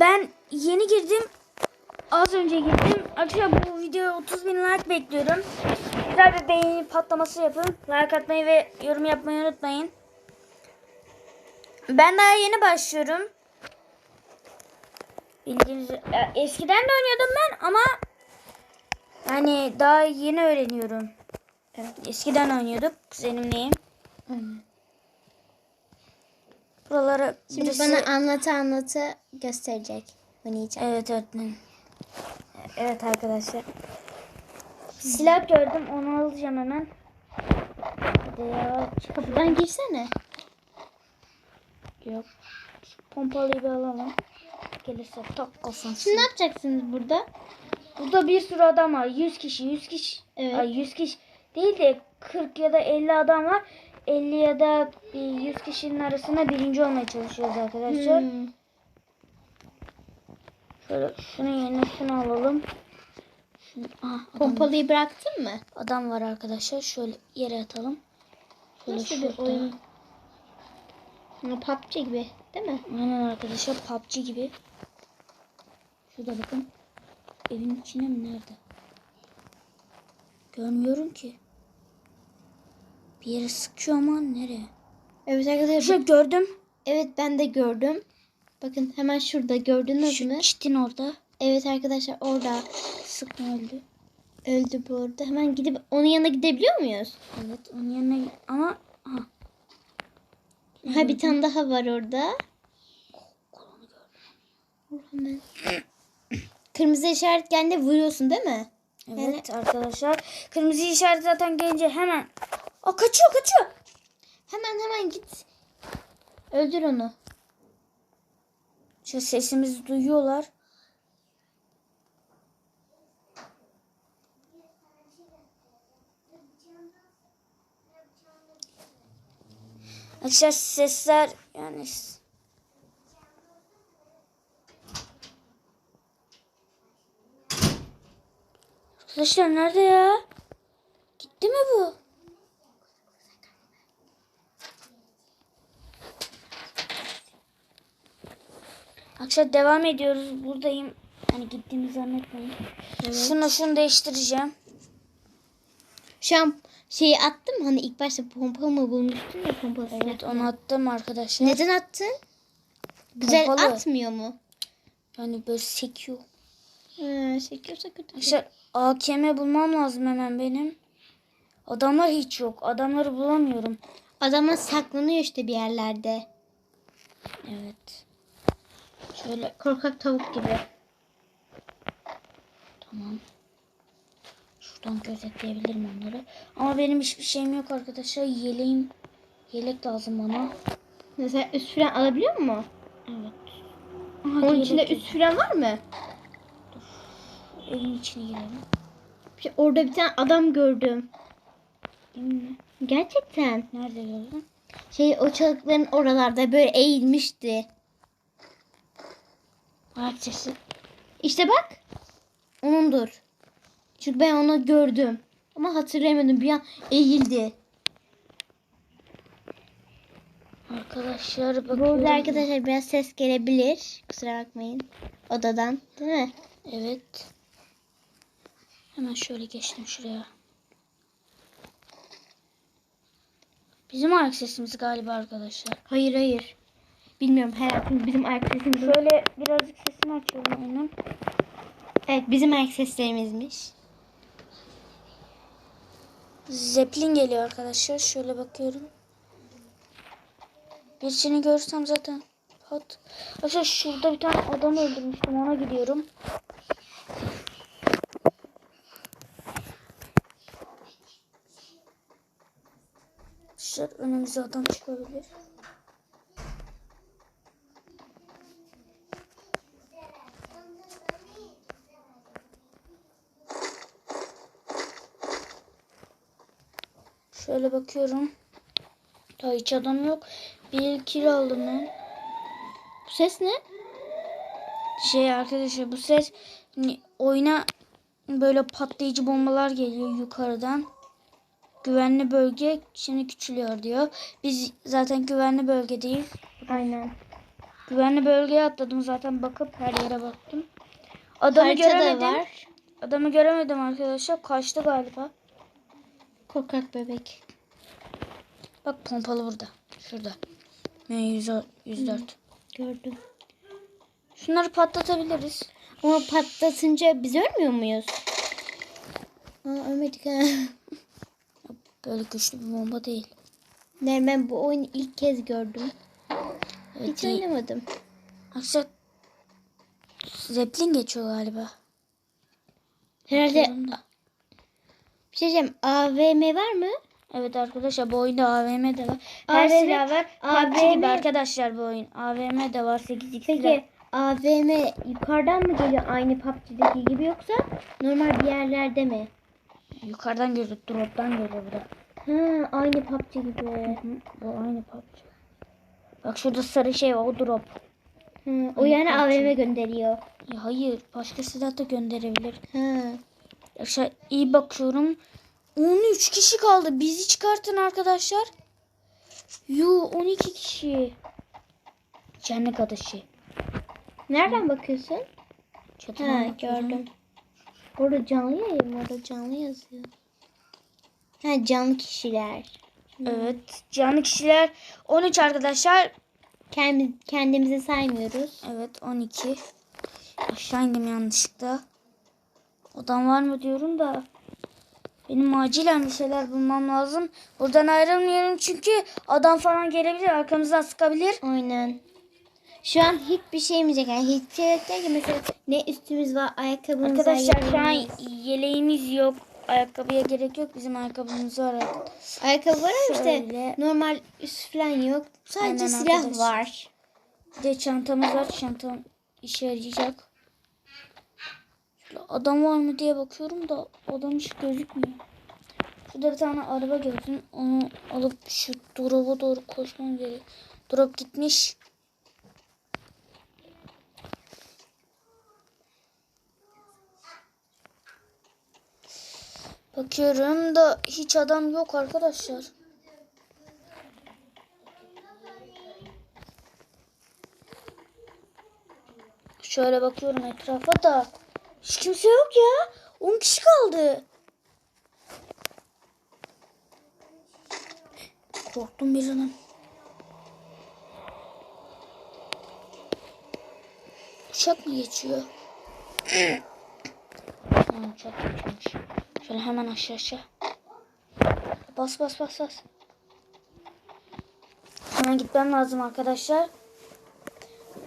Ben yeni girdim. Az önce girdim. Arkadaşlar bu videoya 30 bin like bekliyorum. Güzel bir beğeni patlaması yapın. Like atmayı ve yorum yapmayı unutmayın. Ben daha yeni başlıyorum. Bildiğiniz eskiden de oynuyordum ben ama hani daha yeni öğreniyorum. Evet, eskiden oynuyorduk kuzenimleyim. Buralara Şimdi birisi- bana anlatı anlatı gösterecek. Oynayacağım. Evet öğretmenim. Evet arkadaşlar. Silah gördüm onu alacağım hemen. Hadi ya. Kapıdan girsene. Yok. Pompalıyı bir alalım. Gelirse tak kafasın. Şimdi ne yapacaksınız burada? Burada bir sürü adam var. 100 kişi, 100 kişi. Evet. Ay 100 kişi değil de 40 ya da 50 adam var. 50 ya da e, 100 kişinin arasında birinci olmaya çalışıyoruz arkadaşlar. Hmm. Şöyle şunun yerine şunu alalım. Şunu, adam, Pompalıyı bıraktın mı? adam var arkadaşlar. Şöyle yere atalım. Şöyle Nasıl bir oyun? PUBG gibi değil mi? Aynen arkadaşlar PUBG gibi. Şurada bakın. Evin içine mi nerede? Görmüyorum ki. Bir yere sıkıyor ama nereye? Evet arkadaşlar. Şöyle gördüm. Evet ben de gördüm. Bakın hemen şurada gördünüz mü? Şu çitin orada. Evet arkadaşlar orada Sıkma öldü. öldü bu arada. Hemen gidip onun yanına gidebiliyor muyuz? Evet onun yerine ama aha. Ha bir tane daha var orada. Hemen. Kırmızı işaret geldiğinde vuruyorsun değil mi? Evet arkadaşlar. Kırmızı işaret zaten gelince hemen. Aa kaçıyor kaçıyor. Hemen hemen git. Öldür onu. Şu sesimizi duyuyorlar. Arkadaşlar sesler yani Arkadaşlar nerede ya? Gitti mi bu? Arkadaşlar devam ediyoruz. Buradayım. Hani gittiğimi zannetmeyin. Şunu şunu değiştireceğim. Şu an şeyi attım hani ilk başta pompa mı bulmuştun ya pompa. Evet onu attım arkadaşlar. Neden attın? Güzel Pompalı. atmıyor mu? Yani böyle sekiyor. Ha, çekiyorsa kötü. Arkadaşlar AKM bulmam lazım hemen benim. Adamlar hiç yok. Adamları bulamıyorum. Adamlar saklanıyor işte bir yerlerde. Evet. Şöyle Korkak tavuk gibi. tamam. Şuradan gözetleyebilirim onları. Ama benim hiçbir şeyim yok arkadaşlar. Yeleğim. Yelek lazım bana. Mesela üst fren alabiliyor mu? Evet. Onun Aha, içinde yelek üst fren var mı? Evin içine girelim. Bir- Orada bir tane adam gördüm. Gerçekten. Nerede gördün? Şey o çalıkların oralarda böyle eğilmişti. Sesi. İşte bak. Onundur. Çünkü ben onu gördüm. Ama hatırlayamadım. Bir an eğildi. Arkadaşlar bakıyorum. Burada arkadaşlar biraz ses gelebilir. Kusura bakmayın. Odadan. Değil mi? Evet. Hemen şöyle geçtim şuraya. Bizim ayak sesimiz galiba arkadaşlar. Hayır hayır. Bilmiyorum herhalde bizim ayak sesimiz. Şöyle birazcık sesini açıyorum onun. Evet bizim ayak seslerimizmiş. Zeppelin geliyor arkadaşlar. Şöyle bakıyorum. Birisini görürsem zaten pat. Arkadaşlar şurada bir tane adam öldürmüştüm. Ona gidiyorum. Arkadaşlar önümüze adam çıkabilir. Şöyle bakıyorum. Daha hiç adam yok. Bir kilo aldım ben. Bu ses ne? Şey arkadaşlar bu ses oyuna böyle patlayıcı bombalar geliyor yukarıdan. Güvenli bölge şimdi küçülüyor diyor. Biz zaten güvenli bölgedeyiz. Aynen. Güvenli bölgeye atladım zaten bakıp her yere baktım. Adamı Harita göremedim. var. Adamı göremedim arkadaşlar. Kaçtı galiba. Korkak bebek. Bak pompalı burada. Şurada. M104. 104. Gördüm. Şunları patlatabiliriz. Ama patlatınca biz ölmüyor muyuz? Aa, ölmedik ha. Böyle güçlü bir bomba değil. Ne, ben bu oyunu ilk kez gördüm. Evet, Hiç değil. oynamadım. Arkadaşlar Zeppelin geçiyor galiba. Herhalde Bakıyorum da. Bir şey diyeceğim. AVM var mı? Evet arkadaşlar bu oyunda AVM de var. Her AVM silah var. AVM gibi arkadaşlar bu oyun. AVM de var 8x silah. Peki AVM yukarıdan mı geliyor aynı PUBG'deki gibi yoksa normal bir yerlerde mi? Yukarıdan geliyor. Drop'tan geliyor bu da. Ha aynı PUBG gibi. Hı, bu aynı PUBG. Bak şurada sarı şey var o drop. Ha, o yani. AVM gönderiyor. Ya hayır başka silah da gönderebilir. Ha. Arkadaşlar iyi bakıyorum. 13 kişi kaldı. Bizi çıkartın arkadaşlar. Yo 12 kişi. Cennet adışı. Nereden bakıyorsun? Çatıdan Ha bakıyorum. gördüm. Orada canlı yayın? Orada canlı yazıyor. Ha canlı kişiler. Evet. Canlı kişiler 13 arkadaşlar. Kendi, kendimizi saymıyoruz. Evet 12. Aşağı indim yanlışlıkla. Odan var mı diyorum da. Benim acilen bir şeyler bulmam lazım. Buradan ayrılmıyorum çünkü adam falan gelebilir. Arkamızdan sıkabilir. Aynen. Şu an hiçbir şeyimiz yok. Yani hiçbir şey yok değil ki mesela ne üstümüz var, ayakkabımız var. Arkadaşlar şu an yemeğimiz. yeleğimiz yok. Ayakkabıya gerek yok. Bizim ayakkabımız var. Ayakkabı var ama işte normal üst falan yok. Sadece Aynen silah arkadaşlar. var. Bir de çantamız var. Çantam işe yarayacak. Şöyle adam var mı diye bakıyorum da adam hiç gözükmüyor. Şurada bir tane araba gördüm. Onu alıp şu drop'a doğru koşmam gerek. Drop gitmiş. Bakıyorum da hiç adam yok arkadaşlar. Şöyle bakıyorum etrafa da hiç kimse yok ya. 10 kişi kaldı. Korktum bir an. Uçak mı geçiyor? Ha, uçak geçiyormuş. Şöyle hemen aşağı aşağı. Bas bas bas bas. Hemen gitmem lazım arkadaşlar.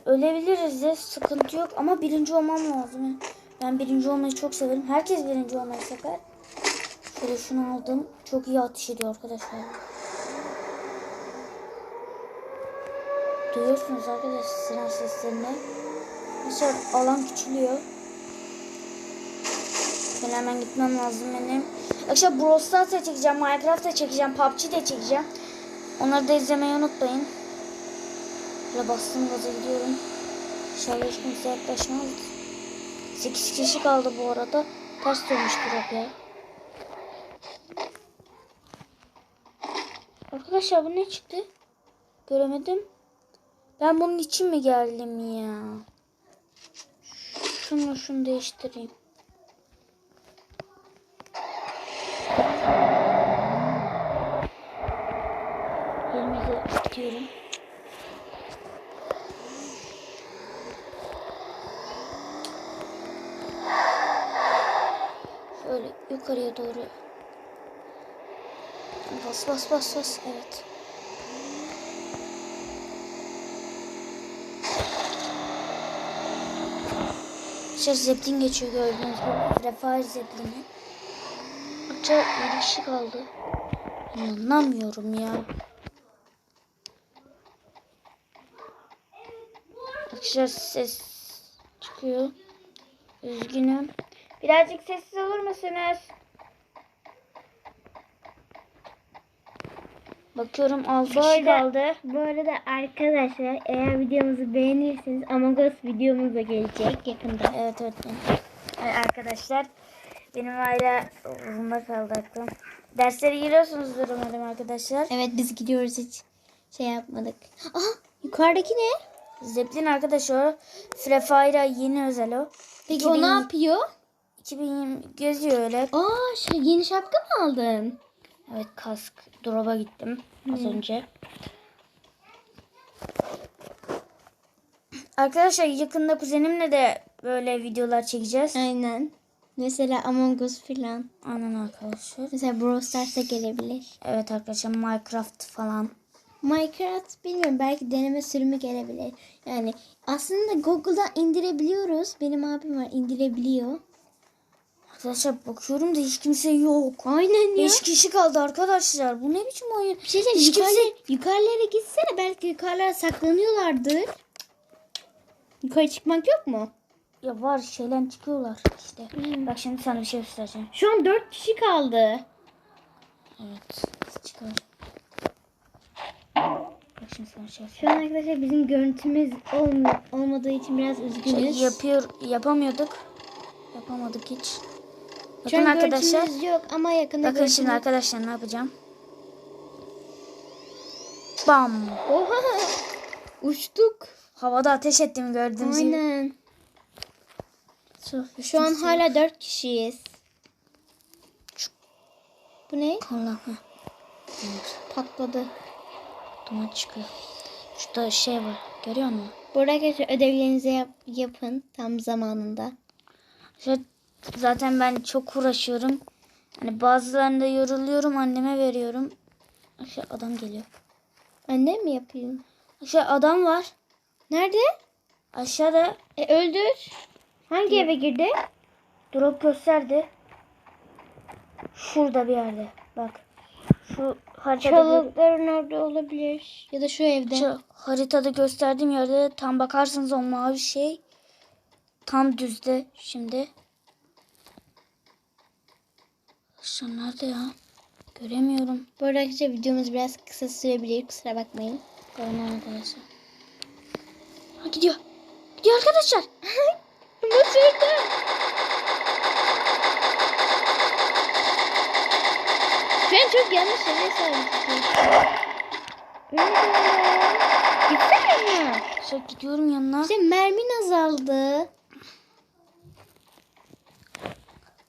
Ölebiliriz de sıkıntı yok ama birinci olmam lazım. Ben birinci olmayı çok severim. Herkes birinci olmayı sever. Şöyle şunu aldım. Çok iyi atış ediyor arkadaşlar. Duyuyorsunuz arkadaşlar siren seslerini. Mesela alan küçülüyor. Şöyle hemen gitmem lazım benim. Arkadaşlar Brawl Stars da çekeceğim. Minecraft da çekeceğim. PUBG de çekeceğim. Onları da izlemeyi unutmayın. Böyle bastım gaza gidiyorum. İnşallah hiç kimse yaklaşmaz. 8 kişi kaldı bu arada. Ters dönmüş drop ya. Arkadaşlar bu ne çıktı? Göremedim. Ben bunun için mi geldim ya? Şunu şunu değiştireyim. Yerimizi tutuyorum. Şöyle yukarıya doğru. Bas bas bas bas. Evet. Şey zeplin geçiyor gördüğünüz gibi. Refair zeplini. Bir kişi kaldı. İnanamıyorum ya. Arkadaşlar ses çıkıyor. Üzgünüm. Birazcık sessiz olur musunuz? Bakıyorum 6 Bu kişi kaldı. Bu arada arkadaşlar eğer videomuzu beğenirseniz Among Us videomuz da gelecek yakında. Evet evet. Evet, arkadaşlar benim hala uzunda kaldı aklım. Derslere giriyorsunuzdur umarım arkadaşlar. Evet biz gidiyoruz hiç şey yapmadık. Aha yukarıdaki ne? Zeppelin arkadaşlar Free Fire'a yeni özel o. Peki o ne 2000 yapıyor? 2020 geziyor öyle. Aa şey, yeni şapka mı aldın? Evet kask. Drop'a gittim az önce. Arkadaşlar yakında kuzenimle de böyle videolar çekeceğiz. Aynen. Mesela Among Us filan. Aynen arkadaşlar. Mesela Brawl Stars'a gelebilir. Evet arkadaşlar Minecraft falan. Minecraft bilmiyorum belki deneme sürümü gelebilir. Yani aslında Google'dan indirebiliyoruz. Benim abim var indirebiliyor. Arkadaşlar bakıyorum da hiç kimse yok. Aynen ya. 5 kişi kaldı arkadaşlar. Bu ne biçim oyun? Bir şey Hiç diyeceğim. kimse- Yukarılara, gitsene. Belki yukarılara saklanıyorlardır. Yukarı çıkmak yok mu? Ya var şeyden çıkıyorlar işte. Bak şimdi sana bir şey göstereceğim. Şu an dört kişi kaldı. Evet. Çıkar. Bak şimdi sana şey Şu an arkadaşlar bizim görüntümüz olm- olmadığı için biraz Şey üzgünüz. yapıyor, yapamıyorduk. Yapamadık hiç. Şu Bakın an arkadaşlar. yok ama yakında Bakın şimdi görüntümüz- arkadaşlar ne yapacağım. Bam. Oha! Uçtuk. Havada ateş ettim gördüğünüz gibi. Aynen. Şu an hala dört kişiyiz. Bu ne? Allah. Patladı. Duman çıkıyor. Şurada şey var. Görüyor musun? Burada ödevlerinizi yap- yapın tam zamanında. Şu- Zaten ben çok uğraşıyorum. Hani bazılarında yoruluyorum. Anneme veriyorum. Şu adam geliyor. Anne mi yapayım? Şu adam var. Nerede? Aşağıda E öldür. Hangi eve girdi? drop gösterdi. Şurada bir yerde. Bak. Şu haritada, Çalıkların orada olabilir. Ya da şu evde. şu haritada gösterdiğim yerde tam bakarsınız o mavi şey tam düzde şimdi. Şu nerede ya? Göremiyorum. Bu arada arkadaşlar videomuz biraz kısa sürebilir. Kusura bakmayın. Göremem arkadaşlar. Ha gidiyor. Gidiyor arkadaşlar. Nasıl an çok yanlış yere sahip. Gitsene ya. Şu gidiyorum yanına. İşte mermin azaldı.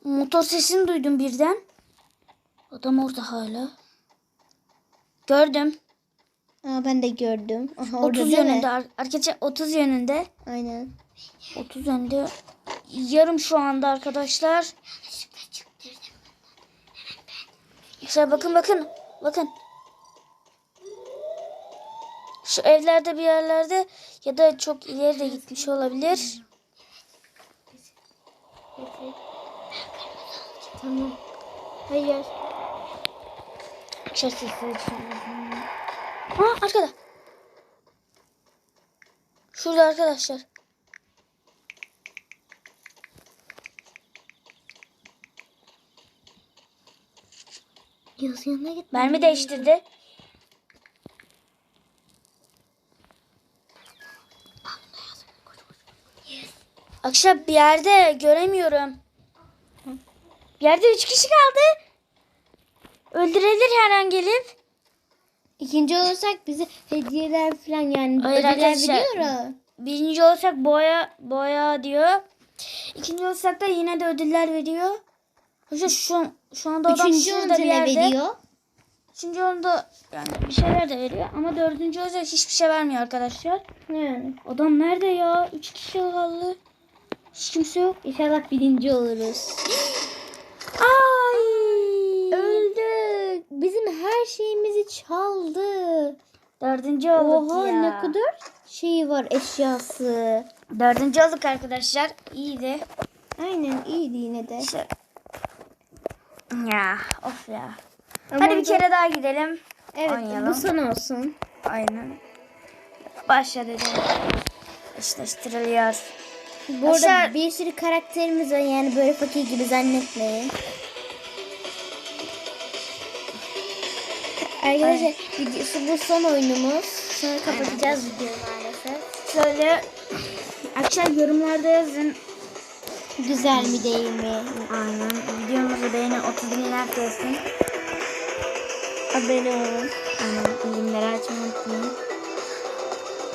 Motor sesini duydum birden. Adam orada hala. Gördüm. Aa, ben de gördüm. Aha, orada 30 değil mi? yönünde. ar- Arkadaşlar 30 yönünde. Aynen. 30 yönünde. Yarım şu anda arkadaşlar. İşte bakın bakın. Bakın. Şu evlerde bir yerlerde ya da çok ileri de gitmiş olabilir. Tamam. Hayır. Şöyle Ha arkada. Şurada arkadaşlar. Yaz yanına git. Mermi değiştirdi. Akşam bir yerde göremiyorum. Yerde üç kişi kaldı. Öldürebilir her an gelip. İkinci olursak bize hediyeler falan yani Hayır ödüller. Birinci olsak boya boya diyor. İkinci olsak da yine de ödüller veriyor. Şu şu, şu anda adam Üçüncü şurada bir yerde. veriyor? Üçüncü onda yani bir şeyler de veriyor ama dördüncü olunca hiçbir şey vermiyor arkadaşlar. Yani. Adam nerede ya? Üç kişi kaldı. Hiç kimse yok. İnşallah birinci oluruz. Ay. Öldük. Bizim her şeyimizi çaldı. Dördüncü olduk Oha ya. ne kadar şey var eşyası. Dördüncü olduk arkadaşlar. İyiydi. Aynen iyiydi yine de. İşte. Ya of ya. Ama Hadi bir kere daha gidelim. Evet oynayalım. bu son olsun. Aynen. Başla dedim. Eşleştiriliyor. Bu arada Aşağı- bir sürü karakterimiz var yani böyle fakir gibi zannetmeyin. Arkadaşlar videosu bu son oyunumuz. Sonra kapatacağız videoyu maalesef. Şöyle akşam yorumlarda yazın. Güzel mi değil mi? Aynen. Videomuzu beğenin 30 bin like gelsin. Abone olun. Aynen. Bilimleri açmayı unutmayın.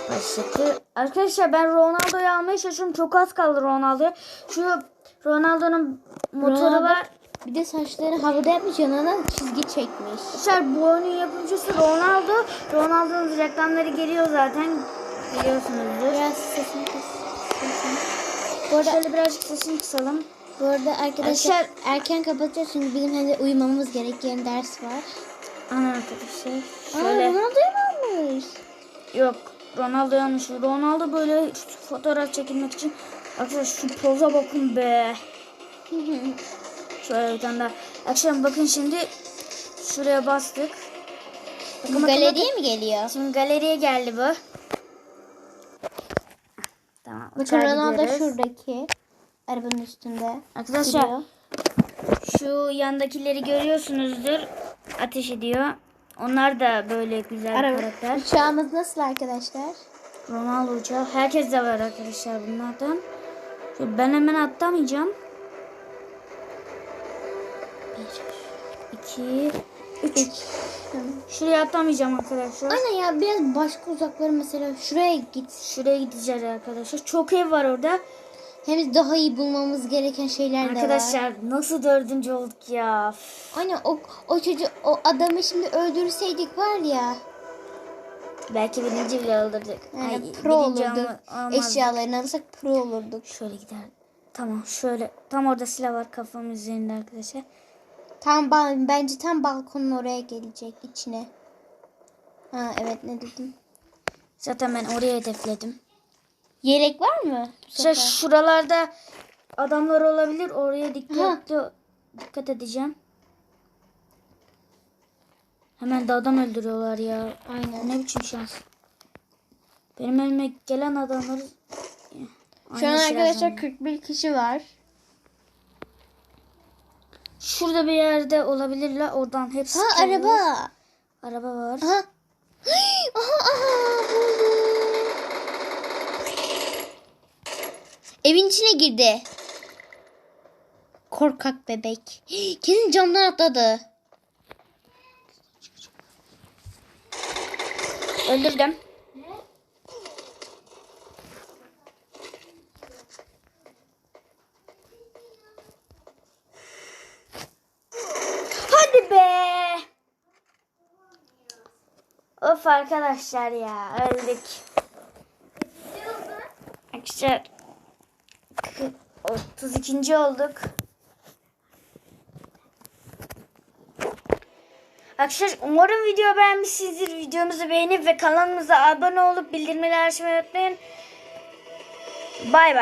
başladı. Arkadaşlar ben Ronaldo'yu almaya çalışıyorum. Çok az kaldı Ronaldo'ya. Şu Ronaldo'nun motoru Ronaldo- var. Bir de saçları havada yapmış yanına çizgi çekmiş. Arkadaşlar bu oyunun yapımcısı Ronaldo. Ronaldo'nun reklamları geliyor zaten. Biliyorsunuzdur. Biraz sesini kıs. Bu arada, Şöyle birazcık sesini kısalım. bu arada arkadaşlar Arkadaşlar- erken kapatacağız çünkü bizim hani uyumamız gerek. Yarın ders var. Ana arkadaşlar. Aa Şöyle. Ronaldo'yu mu almış? Yok Ronaldo yanlış. Ronaldo böyle fotoğraf çekilmek için. Arkadaşlar şu poza bakın be. Şöyle bir tane daha. Akşam bakın şimdi şuraya bastık. Bakın, Bu galeriye bakın. mi geliyor? Şimdi galeriye geldi bu. Tamam. Bakın Ronaldo şuradaki. Arabanın üstünde. Arkadaşlar Gidiyor. şu yandakileri görüyorsunuzdur. Ateş ediyor. Onlar da böyle güzel Araba. karakter. Uçağımız nasıl arkadaşlar? Ronaldo uçağı. Herkes de var arkadaşlar bunlardan. Ben hemen atlamayacağım. Bir, iki, üç. Şuraya atlamayacağım arkadaşlar. Aynen ya biraz başka uzaklara mesela şuraya git. Şuraya gideceğiz arkadaşlar. Çok ev var orada. Hem daha iyi bulmamız gereken şeyler de var. Arkadaşlar nasıl dördüncü olduk ya. Aynen o, o çocuk o adamı şimdi öldürseydik var ya. Belki birinci bile öldürdük. Yani Ay, pro olurduk. Eşyalarını alırsak pro olurduk. Şöyle gider. Tamam şöyle. Tam orada silah var kafamın üzerinde arkadaşlar. Tam bence tam balkonun oraya gelecek içine. Ha evet ne dedim? Zaten ben oraya hedefledim. Yelek var mı? İşte şuralarda adamlar olabilir. Oraya dikkatli dikkat edeceğim. Hemen de adam öldürüyorlar ya. Aynen. Ne biçim şans. Benim önüme gelen adamları Şu an Aynı arkadaşlar silahla. 41 kişi var. Şurada bir yerde olabilirler. Oradan hepsi. Ha çıkıyor. araba. Araba var. Aha. aha aha. buldum. Evin içine girdi. Korkak bebek. Kesin camdan atladı. Öldürdüm. Hadi be. Arkadaşlar ya öldük. Arkadaşlar 32. olduk. Arkadaşlar umarım video beğenmişsinizdir. Videomuzu beğenip ve kanalımıza abone olup bildirimleri açmayı unutmayın. Bay bay.